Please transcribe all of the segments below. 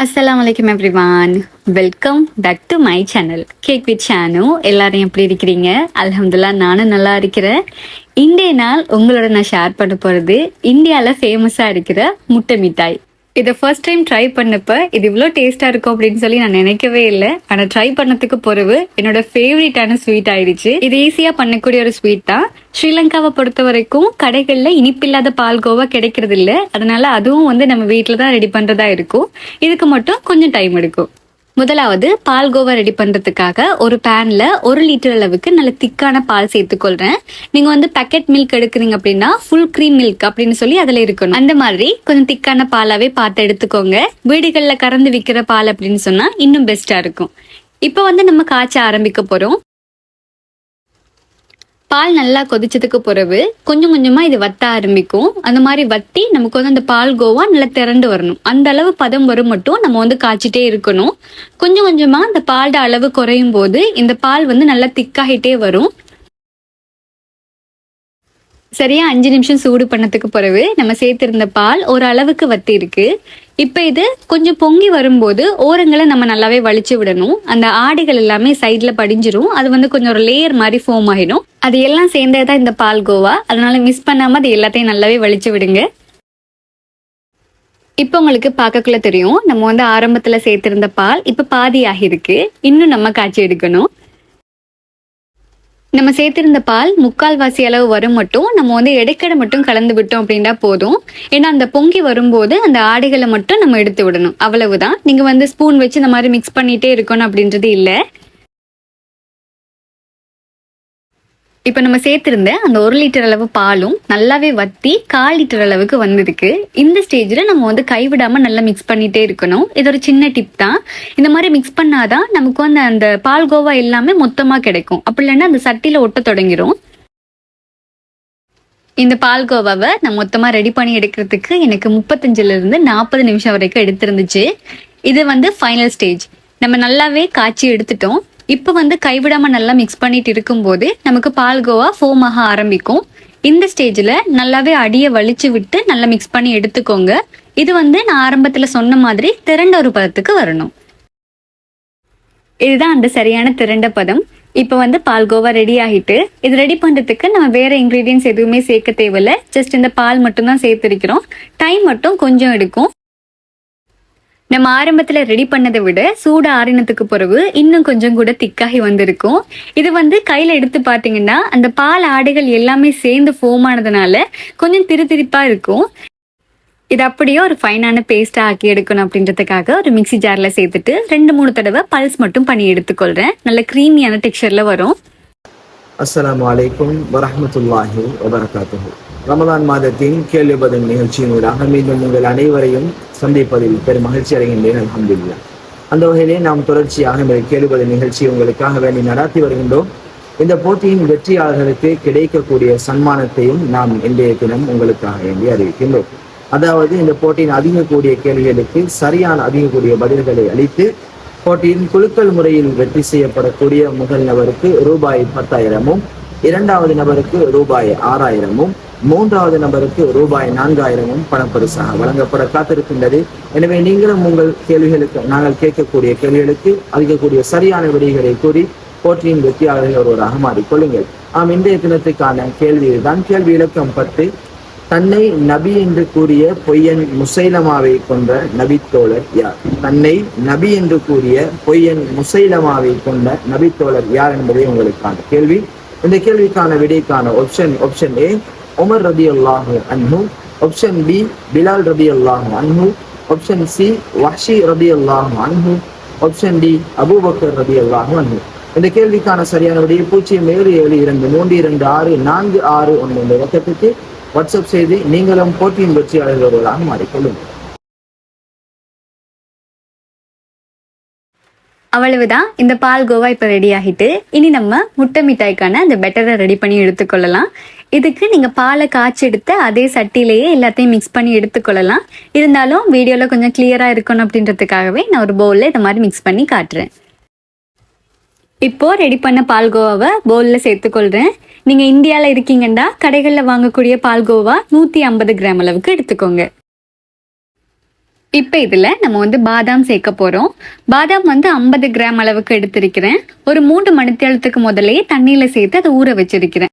அஸ்ஸலாமு அலைக்கும் everyone welcome back to my channel cake with Chenu எல்லாரும் எப்படி இருக்கிறீங்க? அலமதுல்லா நானும் நல்லா இருக்கிறேன். இன்றைய நாள் உங்களோட நான் ஷேர் பண்ண போகிறது இந்தியாவில் ஃபேமஸாக இருக்கிற முட்டை மிட்டாய். இதை ஃபர்ஸ்ட் டைம் ட்ரை பண்ணப்ப இது இவ்வளோ டேஸ்ட்டாக இருக்கும் அப்படின்னு சொல்லி நான் நினைக்கவே இல்லை. ஆனால் ட்ரை பண்ணதுக்கு பிறகு என்னோட ஃபேவரட்டான ஸ்வீட் ஆயிடுச்சு. இது ஈஸியாக பண்ணக்கூடிய ஒரு ஸ்வீட் தான். ஸ்ரீலங்காவை பொறுத்த வரைக்கும் கடைகளில் இனிப்பில்லாத பால்கோவா கிடைக்கிறது இல்லை அதனால அதுவும் வந்து நம்ம வீட்டில் தான் ரெடி பண்ணுறதா இருக்கும். இதுக்கு மட்டும் கொஞ்சம் டைம் எடுக்கும். முதலாவது பால் கோவா ரெடி பண்றதுக்காக ஒரு பேன்ல ஒரு லிட்டர் அளவுக்கு நல்ல திக்கான பால் சேர்த்துக்கொள்றேன். நீங்க வந்து பேக்கெட் மில்க் எடுக்கிறீங்க அப்படின்னா ஃபுல் க்ரீம் மில்க் அப்படின்னு சொல்லி அதுல இருக்கணும். அந்த மாதிரி கொஞ்சம் திக்கான பாலாவே பார்த்து எடுத்துக்கோங்க. வீடுகள்ல கறந்து விற்கிற பால் அப்படின்னு சொன்னா இன்னும் பெஸ்டா இருக்கும். இப்போ வந்து நம்ம காய்ச்ச ஆரம்பிக்க போறோம். பால் நல்லா கொதிச்சதுக்கு பிறகு கொஞ்சம் கொஞ்சமா இது வத்த ஆரம்பிக்கும். அந்த மாதிரி வத்தி நமக்கு வந்து அந்த பால் கோவா நல்லா திரண்டு வரணும். அந்த அளவு பதம் வரும் மட்டும் நம்ம வந்து காய்ச்சிட்டே இருக்கணும். கொஞ்சம் கொஞ்சமா அந்த பாலோட அளவு குறையும் போது இந்த பால் வந்து நல்லா திக்காகிட்டே வரும். சரியா அஞ்சு நிமிஷம் சூடு பண்ணதுக்கு பிறகு நம்ம சேர்த்திருந்த பால் ஒரு அளவுக்கு வத்தி இருக்கு இப்போ இது கொஞ்சம் பொங்கி வரும்போது ஓரங்களை நம்ம நல்லாவே வலிச்சு விடணும். அந்த ஆடைகள் எல்லாமே சைட்ல படிஞ்சிரும். அது வந்து கொஞ்சம் ஒரு லேயர் மாதிரி ஃபோம் ஆகிடும் அது எல்லாம் சேர்ந்தது தான் இந்த பால் கோவா. அதனால மிஸ் பண்ணாம அது எல்லாத்தையும் நல்லாவே வலிச்சு விடுங்க. இப்போ உங்களுக்கு பார்க்கக்குள்ள தெரியும். நம்ம வந்து ஆரம்பத்துல சேர்த்திருந்த பால் இப்ப பாதி ஆகியிருக்கு இன்னும் நம்ம காய்ச்சி எடுக்கணும். நம்ம சேர்த்திருந்த பால் முக்கால்வாசி அளவு வரும் மட்டும் நம்ம வந்து இடைக்கடை மட்டும் கலந்து விட்டோம் அப்படின்னா போதும். ஏன்னா அந்த பொங்கி வரும்போது அந்த ஆடைகளை மட்டும் நம்ம எடுத்து விடணும். அவ்வளவுதான். நீங்க வந்து ஸ்பூன் வச்சு இந்த மாதிரி மிக்ஸ் பண்ணிட்டே இருக்கணும் அப்படின்றது இல்லை. இப்போ நம்ம சேர்த்திருந்த அந்த ஒரு லிட்டர் அளவு பாலும் நல்லாவே வத்தி கால் லிட்டர் அளவுக்கு வந்திருக்கு. இந்த ஸ்டேஜில் நம்ம வந்து கைவிடாமல் நல்லா மிக்ஸ் பண்ணிகிட்டே இருக்கணும். இது ஒரு சின்ன டிப் தான். இந்த மாதிரி மிக்ஸ் பண்ணாதான் நமக்கு வந்து அந்த பால் கோவா எல்லாமே மொத்தமாக கிடைக்கும். அப்படி இல்லைன்னா அந்த சட்டியில் ஒட்ட தொடங்கிடும் இந்த பால் கோவாவை நான் மொத்தமாக ரெடி பண்ணி எடுக்கிறதுக்கு எனக்கு முப்பத்தஞ்சிலிருந்து நாற்பது நிமிஷம் வரைக்கும் எடுத்திருந்துச்சு. இது வந்து ஃபைனல் ஸ்டேஜ் நம்ம நல்லாவே காய்ச்சி எடுத்துட்டோம். இப்போ வந்து கைவிடாமல் நல்லா மிக்ஸ் பண்ணிட்டு இருக்கும்போது நமக்கு பால் கோவா ஃபோம் ஆக ஆரம்பிக்கும். இந்த ஸ்டேஜில் நல்லாவே அடியை வலிச்சு விட்டு நல்லா மிக்ஸ் பண்ணி எடுத்துக்கோங்க. இது வந்து நான் ஆரம்பத்தில் சொன்ன மாதிரி திரண்ட ஒரு பதத்துக்கு வரணும். இதுதான் அந்த சரியான திரண்ட பதம். இப்போ வந்து பால்கோவா ரெடி ஆகிட்டு இது ரெடி பண்ணுறதுக்கு நம்ம வேற இன்க்ரீடியன்ஸ் எதுவுமே சேர்க்க தேவையில்ல. ஜஸ்ட் இந்த பால் மட்டும் தான் சேர்த்துருக்கிறோம். டைம் மட்டும் கொஞ்சம் எடுக்கும். நம்ம ஆரம்பத்துல ரெடி பண்ணதை விட சூடு ஆறினத்துக்கு பிறகு இன்னும் கொஞ்சம் கூட திக்காகி வந்திருக்கும். இது வந்து கையில எடுத்து பாத்தீங்கன்னா அந்த பால் ஆடைகள் எல்லாமே சேர்ந்து ஃபோம் ஆனதுனால கொஞ்சம் திருத்திருப்பா இருக்கும். இது அப்படியே ஒரு ஃபைனான பேஸ்டா ஆக்கி எடுக்கணும் அப்படின்றதுக்காக ஒரு மிக்சி ஜார்ல சேர்த்துட்டு ரெண்டு மூணு தடவை பல்ஸ் மட்டும் பண்ணி எடுத்துக்கொள்றேன். நல்ல க்ரீமியான டெக்ஸ்சர்ல வரும். அஸ்லாம் அலைக்கும் வரமத்துல்லாஹி வபரகாத்து ரமதான் மாதத்தின் கேள்வி பதில் நிகழ்ச்சியினூடாக மீண்டும் உங்கள் அனைவரையும் சந்திப்பதில் பெரும் மகிழ்ச்சி அடைகின்றேன் அலமதுல்லா அந்த வகையிலே நாம் தொடர்ச்சியாக இந்த கேள்வி பதில் உங்களுக்காக வேண்டி நடாத்தி வருகின்றோம் இந்த போட்டியின் வெற்றியாளர்களுக்கு கிடைக்கக்கூடிய சன்மானத்தையும் நாம் இன்றைய தினம் உங்களுக்காக வேண்டி அறிவிக்கின்றோம் அதாவது இந்த போட்டியின் அதிகக்கூடிய கேள்விகளுக்கு சரியான அதிகக்கூடிய பதில்களை அளித்து போட்டியின் குழுக்கள் முறையில் வெற்றி செய்யப்படக்கூடிய முதல் நபருக்கு ரூபாய் பத்தாயிரமும் இரண்டாவது நபருக்கு ரூபாய் ஆறாயிரமும் மூன்றாவது நபருக்கு ரூபாய் நான்காயிரமும் பணப்பரிசாக வழங்கப்பட காத்திருக்கின்றது. எனவே நீங்களும் உங்கள் கேள்விகளுக்கு நாங்கள் கேட்கக்கூடிய கேள்விகளுக்கு அளிக்கக்கூடிய சரியான விடைகளை கூறி போட்டியின் வெற்றியாளர்கள் ஒருவராக மாறிக்கொள்ளுங்கள். ஆம் இன்றைய தினத்துக்கான கேள்வி தான் கேள்வி இலக்கம் பத்து தன்னை நபி என்று கூறிய பொய்யன் முசைலமாவை கொண்ட நபித்தோழர் யார்? தன்னை நபி என்று கூறிய பொய்யன் முசைலமாவை கொண்ட நபித்தோழர் யார் என்பதே உங்களுக்கான கேள்வி? இந்த கேள்விக்கான விடைக்கான ஆப்ஷன் ஆப்ஷன் ஏ உமர் ரதி அல்லாஹு அன்ஹு. ஆப்ஷன் பி பிலால் ரதி அல்லாஹு அன்ஹு. ஆப்ஷன் சி வஹ்ஷி ரதி அல்லாஹு அன்ஹு. ஆப்ஷன் டி அபூபக்கர் ரதி அல்லாஹு அன்ஹு. இந்த கேள்விக்கான சரியான விடையை பூஜ்ஜியம் ஏழு ஏழு இரண்டு மூன்று இரண்டு ஆறு நான்கு ஆறு ஒன்று இந்த இலக்கத்துக்கு வாட்ஸ்அப் செய்து நீங்களும் போட்டியின் வெற்றியாளர்கள் ஒருவராக மாறிக்கொள்ளுங்கள் அவ்வளவுதான். இந்த பால் கோவா இப்போ ரெடி ஆகிட்டு இனி நம்ம முட்டை மிட்டாய்க்கான அந்த பெட்டரை ரெடி பண்ணி எடுத்துக்கொள்ளலாம். இதுக்கு நீங்கள் பாலை காய்ச்சி எடுத்து அதே சட்டிலேயே எல்லாத்தையும் மிக்ஸ் பண்ணி எடுத்துக்கொள்ளலாம். இருந்தாலும் வீடியோவில் கொஞ்சம் கிளியராக இருக்கணும் அப்படின்றதுக்காகவே நான் ஒரு பவுலில் இந்த மாதிரி மிக்ஸ் பண்ணி காட்டுறேன். இப்போ ரெடி பண்ண பால்கோவாவை பவுலில் சேர்த்துக்கொள்கிறேன் நீங்கள் இந்தியாவில் இருக்கீங்கன்னா கடைகளில் வாங்கக்கூடிய பால்கோவா நூற்றி ஐம்பது கிராம் அளவுக்கு எடுத்துக்கோங்க. இப்போ இதில் நம்ம வந்து பாதாம் சேர்க்க போகிறோம் பாதாம் வந்து ஐம்பது கிராம் அளவுக்கு எடுத்திருக்கிறேன். ஒரு மூன்று மணித்தேளத்துக்கு முதலே தண்ணியில் சேர்த்து அதை ஊற வச்சிருக்கிறேன்.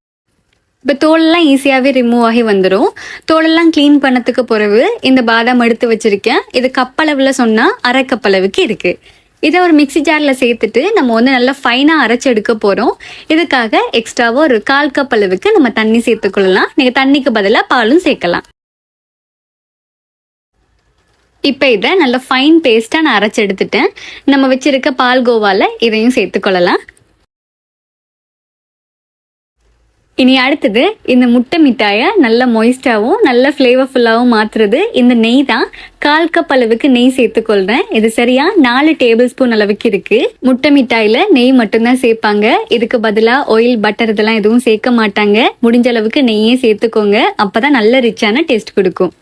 இப்போ தோலெல்லாம் ஈஸியாகவே ரிமூவ் ஆகி வந்துடும் தோலெல்லாம் க்ளீன் பண்ணதுக்கு பிறகு இந்த பாதாம் எடுத்து வச்சிருக்கேன். இது கப்பளவில் சொன்னால் அரை கப்பளவுக்கு இருக்குது இதை ஒரு மிக்ஸி ஜாரில் சேர்த்துட்டு நம்ம வந்து நல்லா ஃபைனாக அரைச்சி எடுக்க போகிறோம் இதுக்காக எக்ஸ்ட்ராவாக ஒரு கால் கப் அளவுக்கு நம்ம தண்ணி சேர்த்துக்கொள்ளலாம் நீங்கள் தண்ணிக்கு பதிலாக பாலும் சேர்க்கலாம். இப்போ இதை நல்ல ஃபைன் பேஸ்ட்டாக நான் அரைச்சி எடுத்துட்டேன். நம்ம வச்சிருக்க பால் கோவாவில் இதையும் சேர்த்துக்கொள்ளலாம் இனி அடுத்தது இந்த முட்டை மிட்டாயை நல்ல மொய்ஸ்டாகவும் நல்ல ஃப்ளேவர்ஃபுல்லாகவும் மாற்றுறது இந்த நெய் தான். கால் கப் அளவுக்கு நெய் சேர்த்துக்கொள்றேன். இது சரியா நாலு டேபிள் ஸ்பூன் அளவுக்கு இருக்கு. முட்டை மிட்டாயில நெய் மட்டும்தான் சேர்ப்பாங்க. இதுக்கு பதிலாக ஆயில் பட்டர் இதெல்லாம் எதுவும் சேர்க்க மாட்டாங்க. முடிஞ்ச அளவுக்கு நெய்யே சேர்த்துக்கோங்க. அப்பதான் நல்ல ரிச்சான டேஸ்ட் கொடுக்கும்.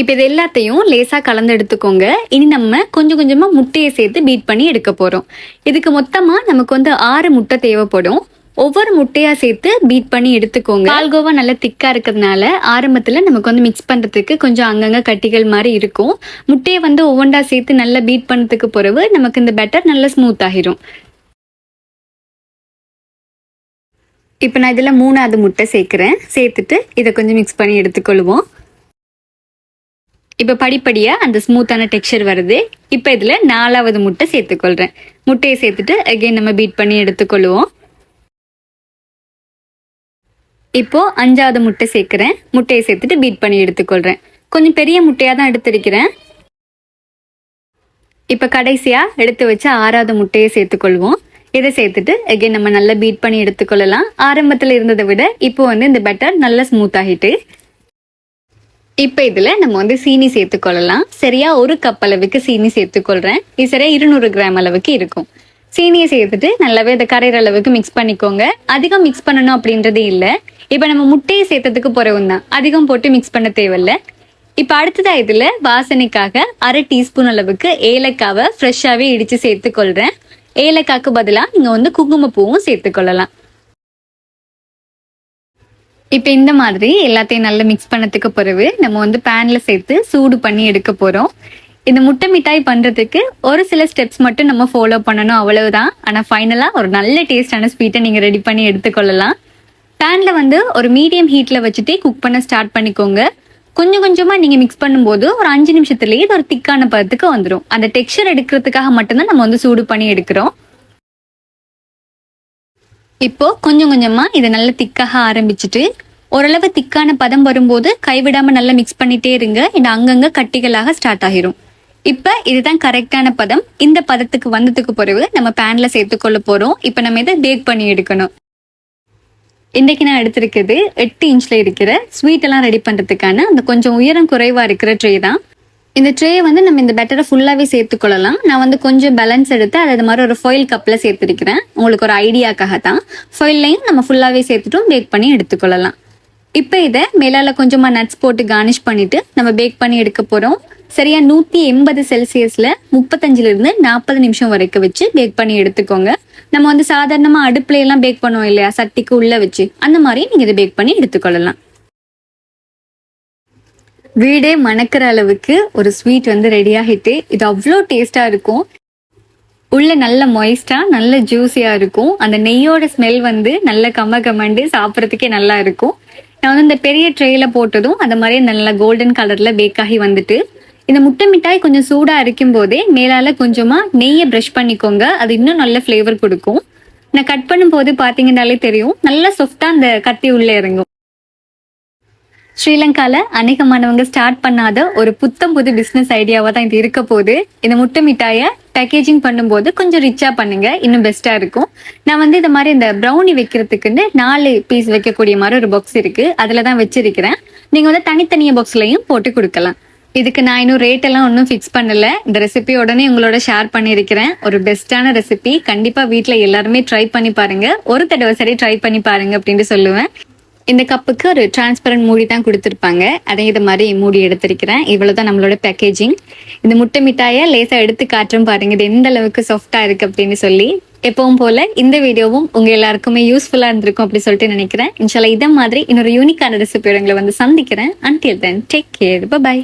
இப்போ இது எல்லாத்தையும் லேசாக கலந்து எடுத்துக்கோங்க. இனி நம்ம கொஞ்சம் கொஞ்சமாக முட்டையை சேர்த்து பீட் பண்ணி எடுக்க போகிறோம் இதுக்கு மொத்தமாக நமக்கு வந்து ஆறு முட்டை தேவைப்படும். ஒவ்வொரு முட்டையா சேர்த்து பீட் பண்ணி எடுத்துக்கோங்க. பால்கோவா நல்லா திக்கா இருக்கிறதுனால ஆரம்பத்துல நமக்கு வந்து மிக்ஸ் பண்றதுக்கு கொஞ்சம் அங்கங்க கட்டிகள் மாதிரி இருக்கும். முட்டையை வந்து ஒவ்வொன்றா சேர்த்து நல்லா பீட் பண்ணதுக்கு பிறகு நமக்கு இந்த பெட்டர் நல்லா ஸ்மூத் ஆகிரும். இப்போ நான் இதில் மூணாவது முட்டை சேர்க்குறேன். சேர்த்துட்டு இதை கொஞ்சம் மிக்ஸ் பண்ணி எடுத்துக்கொள்வோம். இப்போ படிப்படியாக அந்த ஸ்மூத்தான டெக்ஸ்சர் வருது. இப்போ இதில் நாலாவது முட்டை சேர்த்துக்கொள்கிறேன் முட்டையை சேர்த்துட்டு அகைன் நம்ம பீட் பண்ணி எடுத்துக்கொள்வோம். இப்போ அஞ்சாவது முட்டை சேர்க்குறேன். முட்டையை சேர்த்துட்டு பீட் பண்ணி எடுத்துக்கொள்கிறேன் கொஞ்சம் பெரிய முட்டையாக தான் எடுத்திருக்கிறேன். இப்போ கடைசியாக எடுத்து வச்ச ஆறாவது முட்டையை சேர்த்துக்கொள்வோம். இதை சேர்த்துட்டு எகைன் நம்ம நல்லா பீட் பண்ணி எடுத்துக்கொள்ளலாம். ஆரம்பத்தில் இருந்ததை விட இப்போ வந்து இந்த பெட்டர் நல்லா ஸ்மூத் ஆகிட்டு இப்போ இதில் நம்ம வந்து சீனி சேர்த்துக்கொள்ளலாம். சரியா ஒரு கப் அளவுக்கு சீனி சேர்த்துக்கொள்கிறேன் இது சரியா இருநூறு கிராம் அளவுக்கு இருக்கும். சீனியை சேர்த்துட்டு நல்லாவே இதை கரையிற அளவுக்கு மிக்ஸ் பண்ணிக்கோங்க. அதிகம் மிக்ஸ் பண்ணணும் அப்படின்றது இல்லை. இப்போ நம்ம முட்டையை சேர்த்ததுக்கு பிறகும் தான் அதிகம் போட்டு மிக்ஸ் பண்ண தேவையில்ல. இப்போ அடுத்ததா இதில் வாசனைக்காக அரை டீஸ்பூன் அளவுக்கு ஏலக்காவை ஃப்ரெஷ்ஷாகவே இடித்து சேர்த்துக்கொள்கிறேன் ஏலக்காய்க்கு பதிலாக நீங்கள் வந்து குங்குமப்பூவும் சேர்த்துக்கொள்ளலாம் இப்போ இந்த மாதிரி எல்லாத்தையும் நல்லா மிக்ஸ் பண்ணதுக்கு பிறகு நம்ம வந்து பேனில் சேர்த்து சூடு பண்ணி எடுக்க போகிறோம் இந்த முட்டை மிட்டாய் பண்ணுறதுக்கு ஒரு சில ஸ்டெப்ஸ் மட்டும் நம்ம ஃபாலோ பண்ணணும் அவ்வளவுதான். ஆனால் ஃபைனலாக ஒரு நல்ல டேஸ்டான ஸ்வீட்டை நீங்கள் ரெடி பண்ணி எடுத்துக்கொள்ளலாம் பேனில் வந்து ஒரு மீடியம் ஹீட்டில் வச்சுட்டு குக் பண்ண ஸ்டார்ட் பண்ணிக்கோங்க. கொஞ்சம் கொஞ்சமாக நீங்கள் மிக்ஸ் பண்ணும்போது ஒரு அஞ்சு நிமிஷத்துலேயே இது ஒரு திக்கான பதத்துக்கு வந்துடும் அந்த டெக்ஸ்சர் எடுக்கிறதுக்காக மட்டும்தான் நம்ம வந்து சூடு பண்ணி எடுக்கிறோம். இப்போ கொஞ்சம் கொஞ்சமாக இதை நல்லா திக்காக ஆரம்பிச்சுட்டு ஓரளவு திக்கான பதம் வரும்போது கைவிடாமல் நல்லா மிக்ஸ் பண்ணிட்டே இருங்க. இது அங்கங்கே கட்டிகளாக ஸ்டார்ட் ஆகிரும். இப்போ இதுதான் கரெக்டான பதம். இந்த பதத்துக்கு வந்ததுக்கு பிறகு நம்ம பேனில் சேர்த்துக்கொள்ள போகிறோம் இப்போ நம்ம இதை பேக் பண்ணி எடுக்கணும். இன்றைக்கி நான் எடுத்திருக்கிறது எட்டு இன்ச்ல இருக்கிற ஸ்வீட் எல்லாம் ரெடி பண்ணுறதுக்கான அந்த கொஞ்சம் உயரம் குறைவாக இருக்கிற ட்ரே தான். இந்த ட்ரேயை வந்து நம்ம இந்த பெட்டரை ஃபுல்லாகவே சேர்த்துக்கொள்ளலாம் நான் வந்து கொஞ்சம் பேலன்ஸ் எடுத்து அதை மாதிரி ஒரு ஃபொயில் கப்பில் சேர்த்துருக்கிறேன். உங்களுக்கு ஒரு ஐடியாக்காக தான் ஃபாயில்லையும் நம்ம ஃபுல்லாகவே சேர்த்துட்டும் பேக் பண்ணி எடுத்துக்கொள்ளலாம் இப்போ இதை மேலால கொஞ்சமாக நட்ஸ் போட்டு கார்னிஷ் பண்ணிட்டு நம்ம பேக் பண்ணி எடுக்க போகிறோம் சரியா நூற்றி எண்பது செல்சியஸில் முப்பத்தஞ்சிலிருந்து நாற்பது நிமிஷம் வரைக்கும் வச்சு பேக் பண்ணி எடுத்துக்கோங்க. நம்ம வந்து சாதாரணமாக அடுப்புல எல்லாம் பேக் பண்ணுவோம் இல்லையா? சட்டிக்கு உள்ளே வச்சு. அந்த மாதிரி நீங்கள் இதை பேக் பண்ணி எடுத்துக்கொள்ளலாம். வீடே மணக்கிற அளவுக்கு ஒரு ஸ்வீட் வந்து ரெடி ஆகிட்டு இது அவ்வளோ டேஸ்ட்டாக இருக்கும். உள்ள நல்ல மொய்ஸ்டா நல்ல ஜூஸியா இருக்கும். அந்த நெய்யோட ஸ்மெல் வந்து நல்ல கம்ம கமண்டு சாப்பிட்றதுக்கே நல்லா இருக்கும். நான் வந்து இந்த பெரிய ட்ரேல போட்டதும் அந்த மாதிரி நல்ல கோல்டன் கலர்ல பேக் ஆகி வந்துட்டு இந்த முட்டை மிட்டாய் கொஞ்சம் சூடா இருக்கும் போதே மேலால கொஞ்சமா நெய்யை ப்ரஷ் பண்ணிக்கோங்க. அது இன்னும் நல்ல ஃப்ளேவர் கொடுக்கும். நான் கட் பண்ணும்போது பாத்தீங்கன்னாலே தெரியும். நல்லா சாஃப்டா அந்த கத்தி உள்ள இறங்கும். ஸ்ரீலங்கால அநேகமானவங்க ஸ்டார்ட் பண்ணாத ஒரு புத்தம் புது பிசினஸ் ஐடியாவா தான் இது இருக்க போது இந்த முட்டை மிட்டாயை பேக்கேஜிங் பண்ணும்போது கொஞ்சம் ரிச்சா பண்ணுங்க. இன்னும் பெஸ்டா இருக்கும். நான் வந்து இந்த மாதிரி இந்த ப்ரௌனி வைக்கிறதுக்குன்னு நாலு பீஸ் வைக்கக்கூடிய மாதிரி ஒரு பாக்ஸ் இருக்கு. அதில் தான் வச்சிருக்கிறேன். நீங்க வந்து தனித்தனிய பாக்ஸ்லயும் போட்டு கொடுக்கலாம். இதுக்கு நான் இன்னும் ரேட் எல்லாம் ஒன்றும் ஃபிக்ஸ் பண்ணல. இந்த ரெசிபி உடனே உங்களோட ஷேர் பண்ணியிருக்கிறேன். ஒரு பெஸ்டான ரெசிபி கண்டிப்பாக வீட்டில் எல்லாருமே ட்ரை பண்ணி பாருங்க. ஒரு தடவை சரி ட்ரை பண்ணி பாருங்க அப்படின்ட்டு சொல்லுவேன். இந்த கப்புக்கு ஒரு டிரான்ஸ்பரண்ட் மூடி தான் கொடுத்துருப்பாங்க. அதே இது மாதிரி மூடி எடுத்திருக்கிறேன். இவ்வளவுதான் நம்மளோட பேக்கேஜிங் இந்த முட்டை மிட்டாயை லேசாக எடுத்து காட்டுறோம் பாருங்க. இது எந்த அளவுக்கு சாஃப்டாக இருக்குது அப்படின்னு சொல்லி. எப்பவும் போல இந்த வீடியோவும் உங்க எல்லாருக்குமே யூஸ்ஃபுல்லா இருந்திருக்கும் அப்படி சொல்லிட்டு நினைக்கிறேன். இன்ஷால்லா இதை மாதிரி இன்னொரு யூனிக்கான ரெசிபி உங்களை வந்து சந்திக்கிறேன். Until then take care bye